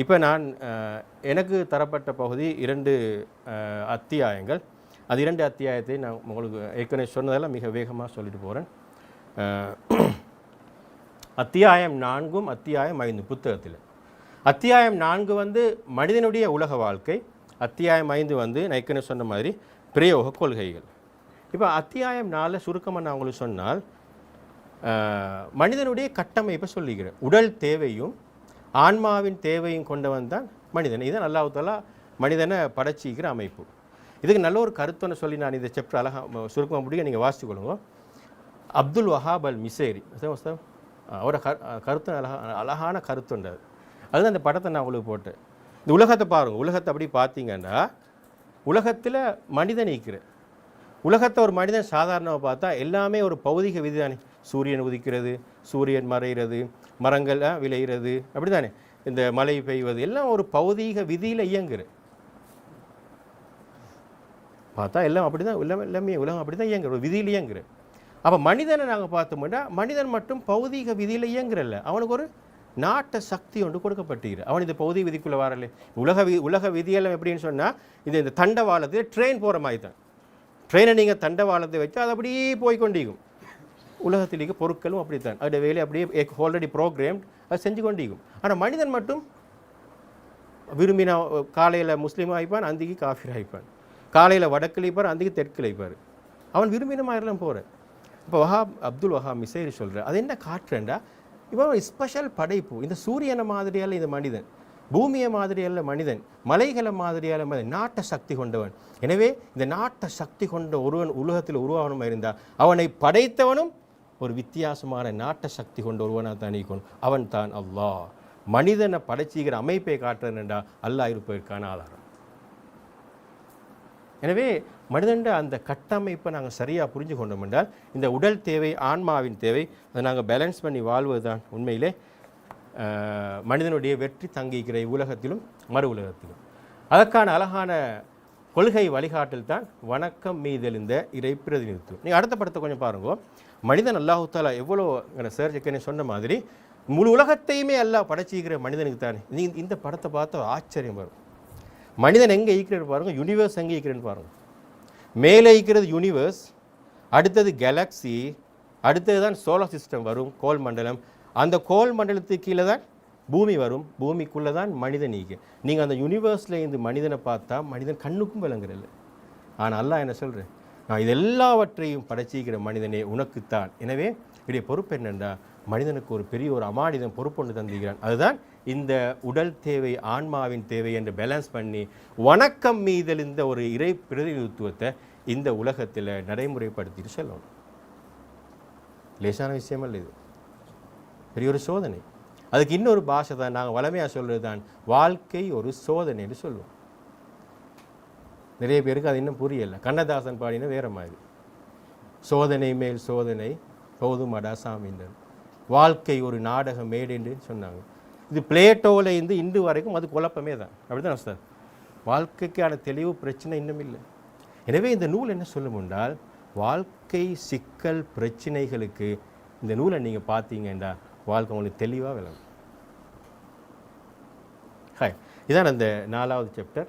இப்போ நான் எனக்கு தரப்பட்ட பகுதி இரண்டு அத்தியாயங்கள். அது இரண்டு அத்தியாயத்தை நான் உங்களுக்கு ஏற்கனவே சொன்னதெல்லாம் மிக வேகமாக சொல்லிட்டு போகிறேன் அத்தியாயம் நான்கும் அத்தியாயம் ஐந்து புத்தகத்தில். அத்தியாயம் நான்கு வந்து மனிதனுடைய உலக வாழ்க்கை. அத்தியாயம் ஐந்து வந்து நான் ஏற்கனவே சொன்ன மாதிரி பிரயோக கொள்கைகள். இப்போ அத்தியாயம் நாலில் சுருக்கமாக நான் உங்களுக்கு சொன்னால் மனிதனுடைய கட்டமைப்பை சொல்லிக்கிறேன் உடல் தேவையும் ஆன்மாவின் தேவையும் கொண்டவன் தான் மனிதன். இதுதான் அல்லாஹாலா மனிதனை படைச்சிக்கிற அமைப்பு. இதுக்கு நல்ல ஒரு கருத்துன்னு சொல்லி நான் இந்த செப்டர் அழகாக சுருக்கமாக முடிய நீங்கள் வாசித்து கொள்ளுங்க. அப்துல் வஹாப் அல் மிசேரி அவரை உஸ்தாத்? கரு கருத்து அழகா அழகான கருத்துண்டு அது. அதுதான் அந்த படத்தை நான் உங்களுக்கு போட்டேன். இந்த உலகத்தை பாருங்கள் உலகத்தை அப்படி பார்த்தீங்கன்னா உலகத்தில் மனிதன் நீக்கிற உலகத்தை ஒரு மனிதன் சாதாரணமாக பார்த்தா எல்லாமே ஒரு பௌதிக விதி தானே. சூரியன் உதிக்கிறது சூரியன் மறைகிறது மரங்கள்லாம் விளைகிறது அப்படி தானே இந்த மழை பெய்வது எல்லாம் ஒரு பௌதீக விதியில் இயங்குற பார்த்தா எல்லாம் அப்படி தான் எல்லாமே எல்லாமே உலகம் அப்படி தான் இயங்குற ஒரு விதியில் இயங்குற அப்போ மனிதனை நாங்கள் பார்த்தோம்னா மனிதன் மட்டும் பௌதீக விதியில் இயங்குறல்ல. அவனுக்கு ஒரு நாட்ட சக்தி ஒன்று கொடுக்கப்பட்டிருக்கு. அவன் இந்த பௌதிக விதிக்குள்ளே வரல. உலக வி உலக விதியெல்லாம் எப்படின்னு சொன்னால் இது இந்த தண்டவாளத்தில் ட்ரெயின் போகிற மாதிரி தான். ட்ரெயினை நீங்கள் தண்டவாளத்தை வச்சு அது அப்படியே போய் கொண்டிருக்கும் உலகத்திலேயே பொருட்களும் அப்படித்தான். அதோட வேலை அப்படியே ஆல்ரெடி ப்ரோக்ராம்ட் அது செஞ்சு கொண்டிருக்கும். ஆனால் மனிதன் மட்டும் விரும்பின காலையில் முஸ்லீம் ஆகிப்பான் அந்திக்கு காஃபிர் ஆகிப்பான் காலையில் வடக்கில் இப்பார் அந்திக்கு தெற்கில் இப்பார். அவன் விரும்பின மாதிரிலாம் போகிறேன் இப்போ வஹாப் அப்துல் வஹாப் மிசைரி சொல்கிறார் அது என்ன காட்டுறேன்டா இவன் ஒரு ஸ்பெஷல் படைப்பு. இந்த சூரியனை மாதிரியால் இந்த மனிதன் பூமியை மாதிரியால மனிதன் மலைகளை மாதிரியால மனிதன் நாட்ட சக்தி கொண்டவன். எனவே இந்த நாட்ட சக்தி கொண்ட ஒருவன் உலகத்தில் உருவாகணுமா இருந்தால் அவனை படைத்தவனும் ஒரு வித்தியாசமான நாட்ட சக்தி கொண்ட ஒருவனாக தான் இருக்கணும் அவன் தான் அல்லாஹ். மனிதனை படைச்சிக்கிற அமைப்பை காட்டுறேன்டா அல்லாஹ் இருப்பதற்கான ஆதாரம். எனவே மனிதண்ட அந்த கட்டமைப்பை நாங்கள் சரியாக புரிஞ்சு கொண்டோம் என்றால் இந்த உடல் தேவை ஆன்மாவின் தேவை அதை நாங்கள் பேலன்ஸ் பண்ணி வாழ்வது தான் உண்மையிலே மனிதனுடைய வெற்றி தங்கிக்கிற உலகத்திலும் மறு உலகத்திலும். அதற்கான அழகான கொள்கை வழிகாட்டில் தான் வணக்கம் மீதெழுந்த இறை பிரதிநிதித்துவம் நீங்கள் அடுத்த படத்தை கொஞ்சம் பாருங்க. மனிதன் அல்லாஹுத்தாலா எவ்வளோ சார் ஜக்கனே சொன்ன மாதிரி முழு உலகத்தையுமே அல்லாஹ் படைச்சிக்கிற மனிதனுக்கு தானே. நீங்கள் இந்த படத்தை பார்த்தா ஆச்சரியம் வரும் மனிதன் எங்கே ஈக்கிறேன்னு பாருங்க? யூனிவர்ஸ் எங்கே ஈக்கிறேன்னு பாருங்க. மேலே ஈக்கிறது யூனிவர்ஸ் அடுத்தது கேலக்ஸி அடுத்தது தான் சோலார் சிஸ்டம் வரும் கோல் மண்டலம். அந்த கோல் மண்டலத்துக்கு கீழே தான் பூமி வரும் பூமிக்குள்ளே தான் மனிதன் நீங்க நீங்கள் அந்த யூனிவர்ஸில் இருந்து மனிதனை பார்த்தா மனிதன் கண்ணுக்கும் விளங்குறல்ல ஆனால் அல்லா என்ன சொல்கிறேன் நான் இது எல்லாவற்றையும் படைச்சிக்கிற மனிதனே உனக்குத்தான். எனவே இடைய பொறுப்பு என்னென்றா? மனிதனுக்கு ஒரு பெரிய ஒரு அமானிதன் பொறுப்பொன்று தந்திருக்கிறான். அதுதான் இந்த உடல் தேவை ஆன்மாவின் தேவை என்று பேலன்ஸ் பண்ணி வணக்கம் மீதல் இந்த ஒரு இறை பிரதிநிதித்துவத்தை இந்த உலகத்தில் நடைமுறைப்படுத்திட்டு செல்லணும். லேசான விஷயம் அல்ல இது. பெரிய ஒரு சோதனை. அதுக்கு இன்னொரு பாஷை தான் நாங்கள் வளமையாக சொல்கிறது தான் வாழ்க்கை ஒரு சோதனைன்னு சொல்லுவோம். நிறைய பேருக்கு அது இன்னும் புரியலை. கண்ணதாசன் பாடினா வேறு மாதிரி. சோதனை மேல் சோதனை போதுமடா சாமின்றன் வாழ்க்கை ஒரு நாடக மேடுன்னு சொன்னாங்க. இது பிளேட்டோவில் இருந்து இன்று வரைக்கும் அது குழப்பமே தான். அப்படிதான் சார் வாழ்க்கைக்கான தெளிவு பிரச்சனை இன்னும் இல்லை. எனவே இந்த நூல் என்ன சொல்லும் என்றால் வாழ்க்கை சிக்கல் பிரச்சனைகளுக்கு இந்த நூலை நீங்கள் பார்த்தீங்கன்னா வாழ்க்கை உங்களுக்கு தெளிவாக விளங்கும். ஹாய் இதான் அந்த நாலாவது சாப்டர்